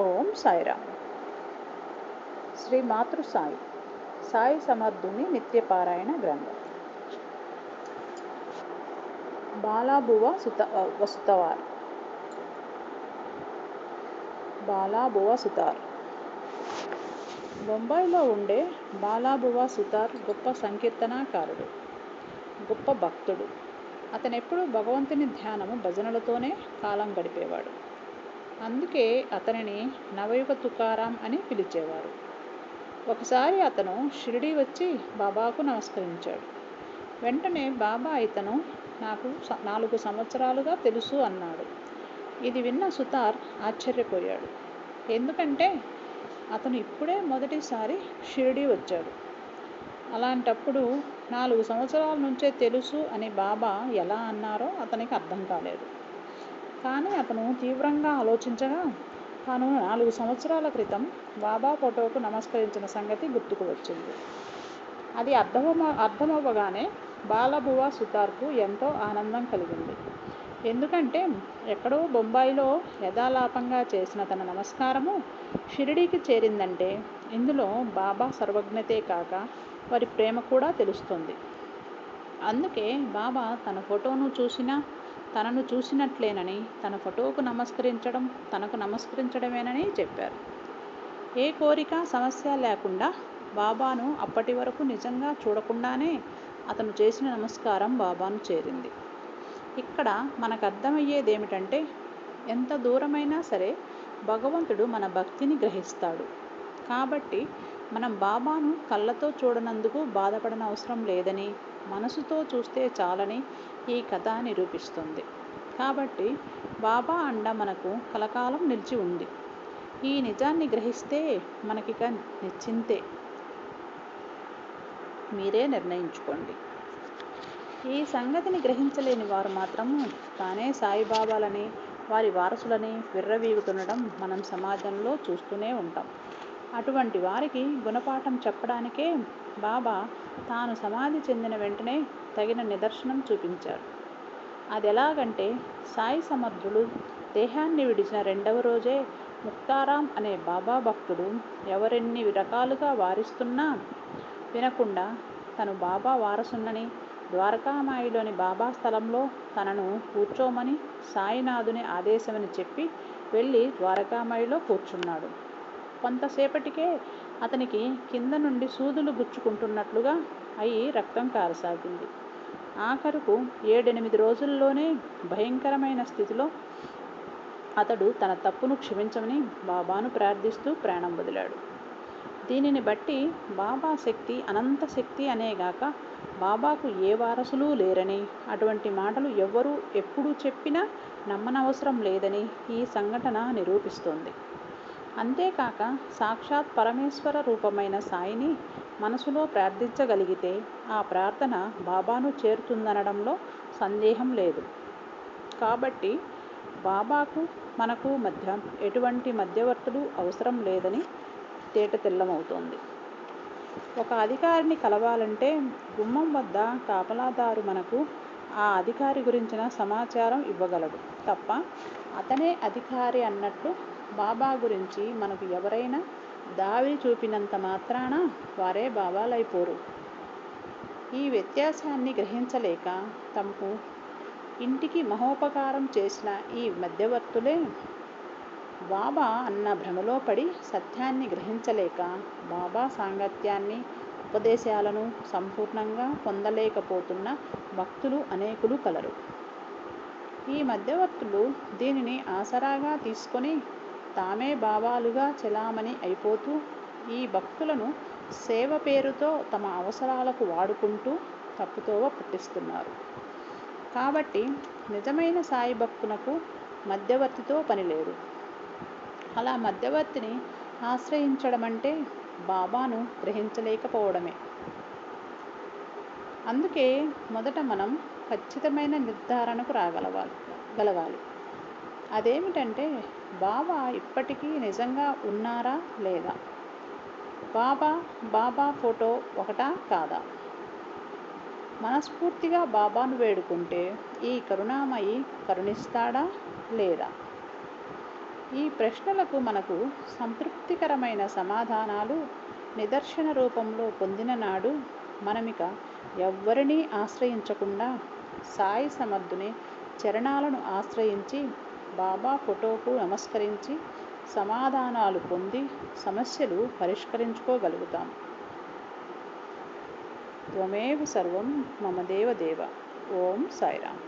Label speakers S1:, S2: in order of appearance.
S1: ఓం సాయిరామ్. శ్రీ మాతృ సాయి సాయి సమర్థుని నిత్యపారాయణ గ్రంథం. బాలాబువ సుత వసుతవార్. బాలాబువ సుతార్. బొంబాయిలో ఉండే బాలాబువ సుతార్ గొప్ప సంకీర్తనాకారుడు గొప్ప భక్తుడు. అతనెప్పుడు భగవంతుని ధ్యానము భజనలతోనే కాలం గడిపేవాడు. అందుకే అతనిని నవయుగ తుకారాం అని పిలిచేవారు. ఒకసారి అతను షిరిడి వచ్చి బాబాకు నమస్కరించాడు. వెంటనే బాబా ఇతను నాకు నాలుగు సంవత్సరాలుగా తెలుసు అన్నాడు. ఇది విన్న సుతార్ ఆశ్చర్యపోయాడు. ఎందుకంటే అతను ఇప్పుడే మొదటిసారి షిరిడి వచ్చాడు. అలాంటప్పుడు నాలుగు సంవత్సరాల నుంచే తెలుసు అని బాబా ఎలా అన్నారో అతనికి అర్థం కాలేదు. కానీ అతను తీవ్రంగా ఆలోచించగా తాను నాలుగు సంవత్సరాల క్రితం బాబా ఫోటోకు నమస్కరించిన సంగతి గుర్తుకు వచ్చింది. అది అర్థమ అర్థమవ్వగానే బాలబువ సుతార్కు ఎంతో ఆనందం కలిగింది. ఎందుకంటే ఎక్కడో బొంబాయిలో యథాలాపంగా చేసిన తన నమస్కారము షిరిడీకి చేరిందంటే ఇందులో బాబా సర్వజ్ఞతే కాక వారి ప్రేమ కూడా తెలుస్తుంది. అందుకే బాబా తన ఫోటోను చూసినా తనను చూసినట్లేనని తన ఫోటోకు నమస్కరించడం తనకు నమస్కరించడమేనని చెప్పారు. ఏ కోరిక సమస్య లేకుండా బాబాను అప్పటి వరకు నిజంగా చూడకుండానే అతను చేసిన నమస్కారం బాబాను చేరింది. ఇక్కడ మనకు అర్థమయ్యేది ఏమిటంటే ఎంత దూరమైనా సరే భగవంతుడు మన భక్తిని గ్రహిస్తాడు. కాబట్టి మనం బాబాను కళ్ళతో చూడనందుకు బాధపడనవసరం లేదని మనసుతో చూస్తే చాలని ఈ కథ నిరూపిస్తుంది. కాబట్టి బాబా అండ మనకు కలకాలం నిలిచి ఉంది. ఈ నిజాన్ని గ్రహిస్తే మనకిక నిశ్చింతే మీరే నిర్ణయించుకోండి. ఈ సంగతిని గ్రహించలేని వారు మాత్రము తానే సాయిబాబాలని వారి వారసులని విర్రవీగుతుండడం మనం సమాజంలో చూస్తూనే ఉంటాం. అటువంటి వారికి గుణపాఠం చెప్పడానికే బాబా తాను సమాధి చెందిన వెంటనే తగిన నిదర్శనం చూపించారు. అది ఎలాగంటే సాయి సమర్థుడు దేహాన్ని విడిచిన రెండవ రోజే ముక్తారాం అనే బాబా భక్తుడు ఎవరెన్ని రకాలుగా వారిస్తున్నా వినకుండా తను బాబా వారసున్నని ద్వారకామాయిలోని బాబా స్థలంలో తనను కూర్చోమని సాయినాథుని ఆదేశమని చెప్పి వెళ్ళి ద్వారకామాయిలో కూర్చున్నాడు. కొంతసేపటికే అతనికి కింద నుండి సూదులు గుచ్చుకుంటున్నట్లుగా అయి రక్తం కారసాగింది. ఆఖరుకు ఏడెనిమిది రోజుల్లోనే భయంకరమైన స్థితిలో అతడు తన తప్పును క్షమించమని బాబాను ప్రార్థిస్తూ ప్రాణం వదిలాడు. దీనిని బట్టి బాబా శక్తి అనంత శక్తి అనేగాక బాబాకు ఏ వారసులు లేరని అటువంటి మాటలు ఎవ్వరూ ఎప్పుడూ చెప్పినా నమ్మనవసరం లేదని ఈ సంఘటన నిరూపిస్తోంది. అంతేకాక సాక్షాత్ పరమేశ్వర రూపమైన సాయిని మనసులో ప్రార్థించగలిగితే ఆ ప్రార్థన బాబాను చేరుతుందనడంలో సందేహం లేదు. కాబట్టి బాబాకు మనకు మధ్య ఎటువంటి మధ్యవర్తులు అవసరం లేదని తేట తెల్లమవుతోంది. ఒక అధికారిని కలవాలంటే గుమ్మం వద్ద కాపలాదారు మనకు ఆ అధికారి గురించిన సమాచారం ఇవ్వగలడు. తప్ప అతనే అధికారి అన్నట్లు బాబా గురించి మనకు ఎవరైనా దావి చూపినంత మాత్రాన వారే బాబాలైపోరు. ఈ వ్యత్యాసాన్ని గ్రహించలేక తమకు ఇంటికి మహోపకారం చేసిన ఈ మధ్యవర్తులే బాబా అన్న భ్రమలో పడి సత్యాన్ని గ్రహించలేక బాబా సాంగత్యాన్ని ఉపదేశాలను సంపూర్ణంగా పొందలేకపోతున్న భక్తులు అనేకులు కలరు. ఈ మధ్యవర్తులు దీనిని ఆసరాగా తీసుకొని తామే బాబాలుగా చెలామణి అయిపోతూ ఈ భక్తులను సేవ పేరుతో తమ అవసరాలకు వాడుకుంటూ తప్పుతోవ పుట్టిస్తున్నారు. కాబట్టి నిజమైన సాయి భక్తునకు మధ్యవర్తితో పని లేదు. అలా మధ్యవర్తిని ఆశ్రయించడం అంటే బాబాను గ్రహించలేకపోవడమే. అందుకే మొదట మనం ఖచ్చితమైన నిర్ధారణకు రాగలవాలి గలవాలి. అదేమిటంటే బాబా ఇప్పటికీ నిజంగా ఉన్నారా లేదా? బాబా బాబా ఫోటో ఒకటా కాదా? మనస్ఫూర్తిగా బాబాను వేడుకుంటే ఈ కరుణామయి కరుణిస్తాడా లేదా? ఈ ప్రశ్నలకు మనకు సంతృప్తికరమైన సమాధానాలు నిదర్శన రూపంలో పొందిన నాడు మనమిక ఎవ్వరినీ ఆశ్రయించకుండా సాయి సమర్థుని చరణాలను ఆశ్రయించి బాబా ఫోటోకు నమస్కరించి సమాధానాలు పొంది సమస్యలు పరిష్కరించుకోగలుగుతాం. త్వమేవ సర్వం మమ దేవదేవ దేవ. ఓం సాయిరామ్.